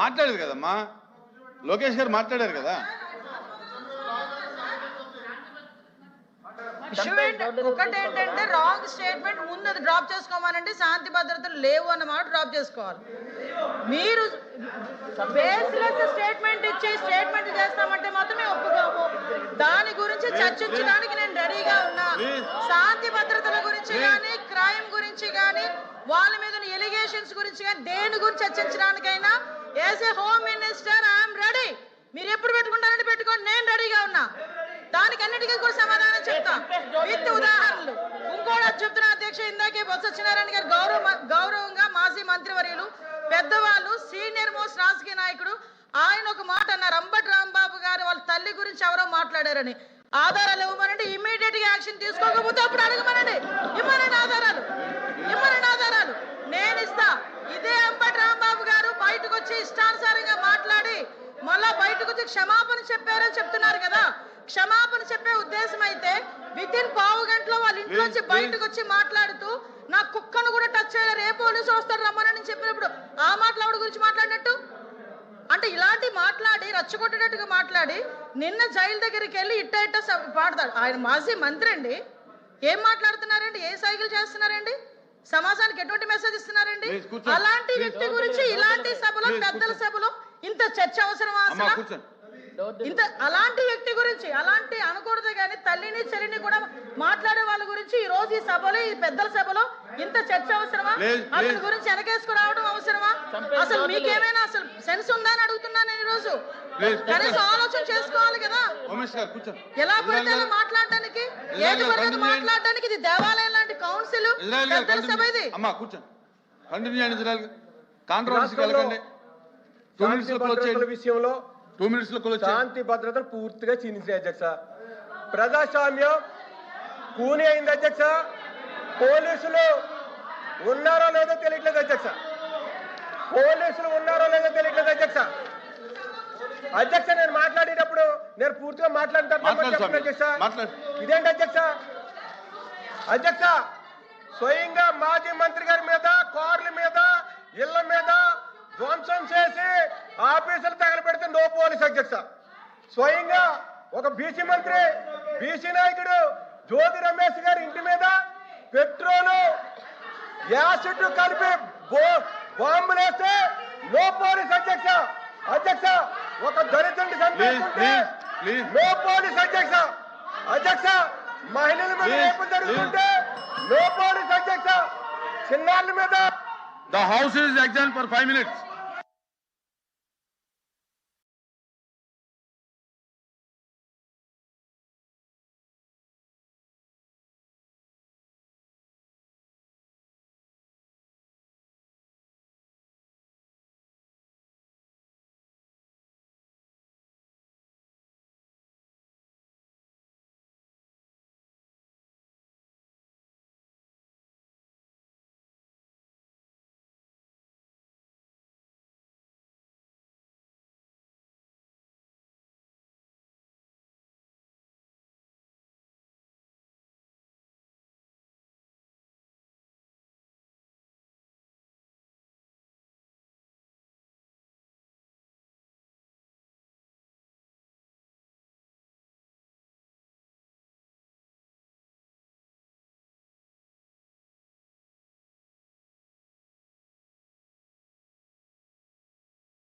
మాట్లాడేది కదమ్మా? లోకేష్ గారు మాట్లాడారు కదా? ఇష్యూ ఒకటి ఏంటంటే రాంగ్ స్టేట్మెంట్ ముందు అది డ్రాప్ చేసుకోమనండి శాంతి భద్రతలు లేవు అన్నమాట డ్రాప్ చేసుకోవాలి. మీరు బేస్లెస్ స్టేట్మెంట్ ఇచ్చి స్టేట్మెంట్ చేస్తామంటే మాత్రమే ఒప్పుకోము. దాని గురించి చర్చించడానికి నేను రెడీగా ఉన్నా. శాంతి భద్రతల గురించి కానీ క్రైమ్ గురించి కానీ వాళ్ళ మీద ఎలిగేషన్స్ గురించి కానీ దేని గురించి చర్చించడానికైనా విత్ ఉదాహరణలు. ఇంకోటి చెప్తున్నా అధ్యక్ష ఇందాకే బొత్స సత్యనారాయణ గారు గౌరవ గౌరవంగా మాజీ మంత్రివర్యులు పెద్దవాళ్ళు సీనియర్ మోస్ట్ రాజకీయ నాయకుడు ఆయన ఒక మాట అన్నారు. అంబటి రాంబాబు గారు వాళ్ళ తల్లి గురించి ఎవరో మాట్లాడారని. ఆధారాలు ఇవ్వమనండి. ఇమీడియట్గా యాక్షన్ తీసుకోకపోతే అప్పుడు అడగమనండి. ఇమ్మనండి ఆధారాలు. ఇమ్మనండి ఆధారాలు. నేను ఇస్తా. ఇదే అంబటి రాంబాబు గారు బయటకు వచ్చి ఇష్టానుసారంగా మాట్లాడి మళ్ళా బయటకు వచ్చి క్షమాపణ చెప్పారని చెప్తున్నారు కదా. క్షమాపణ చెప్పే ఉద్దేశం అయితే విత్ ఇన్ పావు గంటలో వాళ్ళ ఇంట్లోంచి బయటకు వచ్చి మాట్లాడుతూ నా కుక్కను కూడా టచ్ చేయలేరు ఏ పోలీసు వస్తాడు రమ్మని చెప్పినప్పుడు ఆ మాట్లాడు గురించి మాట్లాడినట్టు? అంటే ఇలాంటి మాట్లాడి రచ్చగొట్టేటట్టుగా మాట్లాడి నిన్న జైలు దగ్గరికి వెళ్ళి ఇట్ట ఇట్ట పాడతాడు. ఆయన మాజీ మంత్రి అండి. ఏం మాట్లాడుతున్నారండి? ఏ సైకిల్ చేస్తున్నారండి? సమాజానికి ఎటువంటి మెసేజ్ ఇస్తున్నారండి. అలాంటి. వ్యక్తి గురించి ఇలాంటి సభలో పెద్దల. సభలో ఇంత చర్చ అవసరమా అమ్మా అసలు? ఇంత అలాంటి వ్యక్తి గురించి అలాంటి అనకూడదు కానీ తల్లిని చెల్లిని కూడా మాట్లాడే వాళ్ళ గురించి ఈ రోజు ఈ సభలో ఈ పెద్దల సభలో ఇంత చర్చ అవసరమా? అతని. గురించి వెనకేసుకు రావడం అవసరమా? అసలు మీకేమైనా అసలు సెన్స్ ఉందా అని అడుగుతున్నాను నేను ఈ రోజు కనీసం ఆలోచన చేసుకోవాలి కదా. ఎలా పడితే మాట్లాడడానికి ఏది పడితే. మాట్లాడడానికి ఇది దేవాలయం లాంటి కౌన్సిల్ పెద్దల సభ ఇది. కంటిన్యూ అమ్మా కూర్చోండి. కంటిన్యూ చేయండి భద్రతల చేయండి. విషయంలో టూ మినిట్స్ శాంతి భద్రతలు పూర్తిగా క్షీణించాయి అధ్యక్ష. ప్రజాస్వామ్యం కూని అయింది అధ్యక్ష. పోలీసులు ఉన్నారో లేదో తెలియట్లేదు అధ్యక్ష. పోలీసులు ఉన్నారో లేదో తెలియట్లేదు అధ్యక్ష. అధ్యక్ష నేను మాట్లాడేటప్పుడు నేను పూర్తిగా మాట్లాడతాను. అధ్యక్ష. ఇదేంటి అధ్యక్ష? అధ్యక్ష స్వయంగా మాజీ మంత్రి గారి మీద కార్ల మీద ఇళ్ళ మీద ధ్వంసం చేసి ఆఫీసులు తగలబెడితే నో పోలీస్ అధ్యక్ష. స్వయంగా ఒక బీసీ మంత్రి బీసీ నాయకుడు జ్యోతి రమేష్ గారి ఇంటి మీద పెట్రోలు యాసిడ్ కలిపి బాంబులేస్తే నో పోలీస్ అధ్యక్ష. అధ్యక్ష ఒక దళితుడిని చంపేస్తుంటే. నో పోలీస్ అధ్యక్ష. అధ్యక్ష మహిళల మీద రేపు జరుగుతుంటే నో పోలీస్ అధ్యక్ష. చిన్నాళ్ళ మీద ద హౌస్ ఇస్ ఎగ్జామ్ ఫర్ ఫైవ్ మినిట్స్